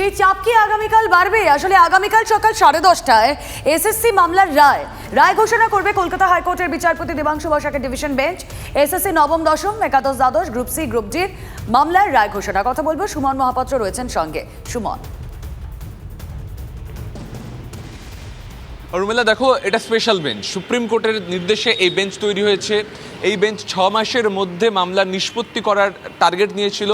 সেই চাপ কি আগামীকাল বাড়বে? আসলে আগামীকাল সকাল সাড়ে দশটায় এসএসসি মামলার রায়। রায় ঘোষণা করবে কলকাতা হাইকোর্টের বিচারপতি দেবাংশু বসাকের ডিভিশন বেঞ্চ। এসএসসি নবম, দশম, একাদশ, দ্বাদশ, গ্রুপ সি, গ্রুপ জির মামলার রায় ঘোষণা। কথা বলব সুমন মহাপাত্র রয়েছেন সঙ্গে। সুমন। রুমেলা দেখো, এটা স্পেশাল বেঞ্চ সুপ্রিম কোর্টের নির্দেশে এই বেঞ্চ তৈরি হয়েছে। এই বেঞ্চ ছ মাসের মধ্যে মামলার নিষ্পত্তি করার টার্গেট নিয়েছিল।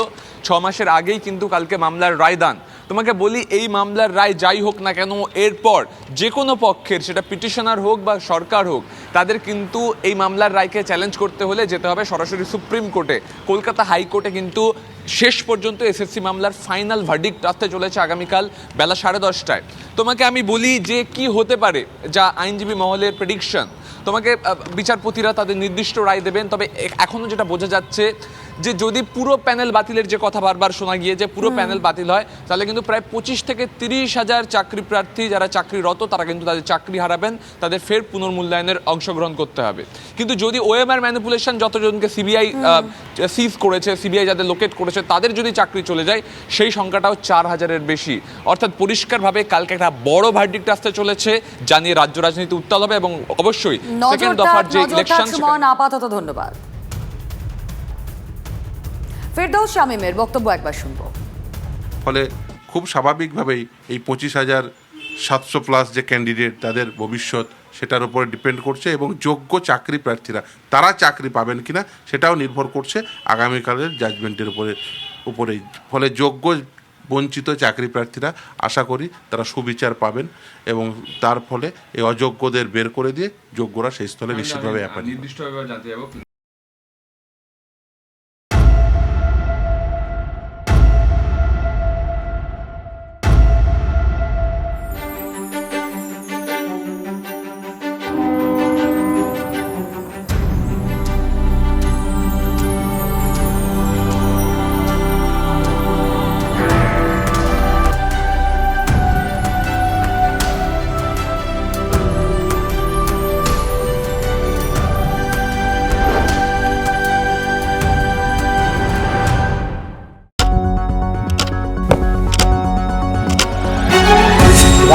ছ মাসের আগেই কিন্তু কালকে মামলার রায় দান তোমাকে বলি, এই মামলার রায় যাই হোক না কেন, এরপর যে কোনো পক্ষের, সেটা পিটিশনার হোক বা সরকার হোক, তাদের কিন্তু এই মামলার রায়কে চ্যালেঞ্জ করতে হলে যেতে হবে সরাসরি সুপ্রিম কোর্টে। কলকাতা হাইকোর্টে কিন্তু শেষ পর্যন্ত এসএসসি মামলার ফাইনাল ভার্ডিক্ট আসতে চলেছে আগামীকাল বেলা সাড়ে দশটায়। তোমাকে আমি বলি যে কি হতে পারে, যা আইনজীবী মহলের প্রেডিকশন তোমাকে বিচারপতিরা তাদের নির্দিষ্ট রায় দেবেন, তবে এখনও যেটা বোঝা যাচ্ছে যে যদি পুরো প্যানেল বাতিলের যে কথা বারবার শোনা গিয়ে যে পুরো প্যানেল বাতিল হয় তাহলে কিন্তু প্রায় পঁচিশ থেকে তিরিশ হাজার চাকরি প্রার্থী যারা চাকরিরত তারা কিন্তু তাদের চাকরি হারাবেন তাদের ফের পুনর্মূল্যায়নের অংশগ্রহণ করতে হবে। কিন্তু যদি ওএমআর ম্যানিপুলেশন যতজনকে সিবিআই সিজ করেছে সিবিআই যাদের লোকেট করেছে তাদের যদি চাকরি চলে যায় সেই সংখ্যাটাও চার হাজারের বেশি। অর্থাৎ পরিষ্কারভাবে কালকে একটা বড় ভার্ডিক্ট আসতে চলেছে জানিয়ে রাজ্য রাজনীতি উত্তাল হবে এবং অবশ্যই সেকেন্ড দফার যে ইলেকশন আপাতত ধন্যবাদ। ফেরদৌস শামীমের বক্তব্য একবার শুনব। ফলে খুব স্বাভাবিকভাবেই এই পঁচিশ হাজার সাতশো প্লাস যে ক্যান্ডিডেট তাদের ভবিষ্যৎ সেটার উপরে ডিপেন্ড করছে এবং যোগ্য চাকরি প্রার্থীরা তারা চাকরি পাবেন কিনা সেটাও নির্ভর করছে আগামীকালের জাজমেন্টের উপরে উপরেই। ফলে যোগ্য বঞ্চিত চাকরি প্রার্থীরা আশা করি তারা সুবিচার পাবেন এবং তার ফলে এই অযোগ্যদের বের করে দিয়ে যোগ্যরা সেই স্থলে নিশ্চিতভাবে নির্দিষ্টভাবে জানতে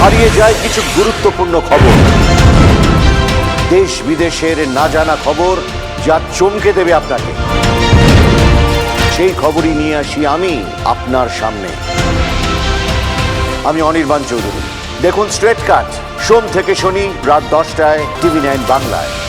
হারিয়ে যায় কিছু গুরুত্বপূর্ণ খবর। দেশ বিদেশের না জানা খবর যা চমকে দেবে আপনাকে। সেই খবরই নিয়ে আসি আমি আপনার সামনে। আমি অনির্বাণ চৌধুরী। দেখুন স্ট্রেট কাট, সোম থেকে শনি রাত দশটায় টিভি নাইন বাংলায়।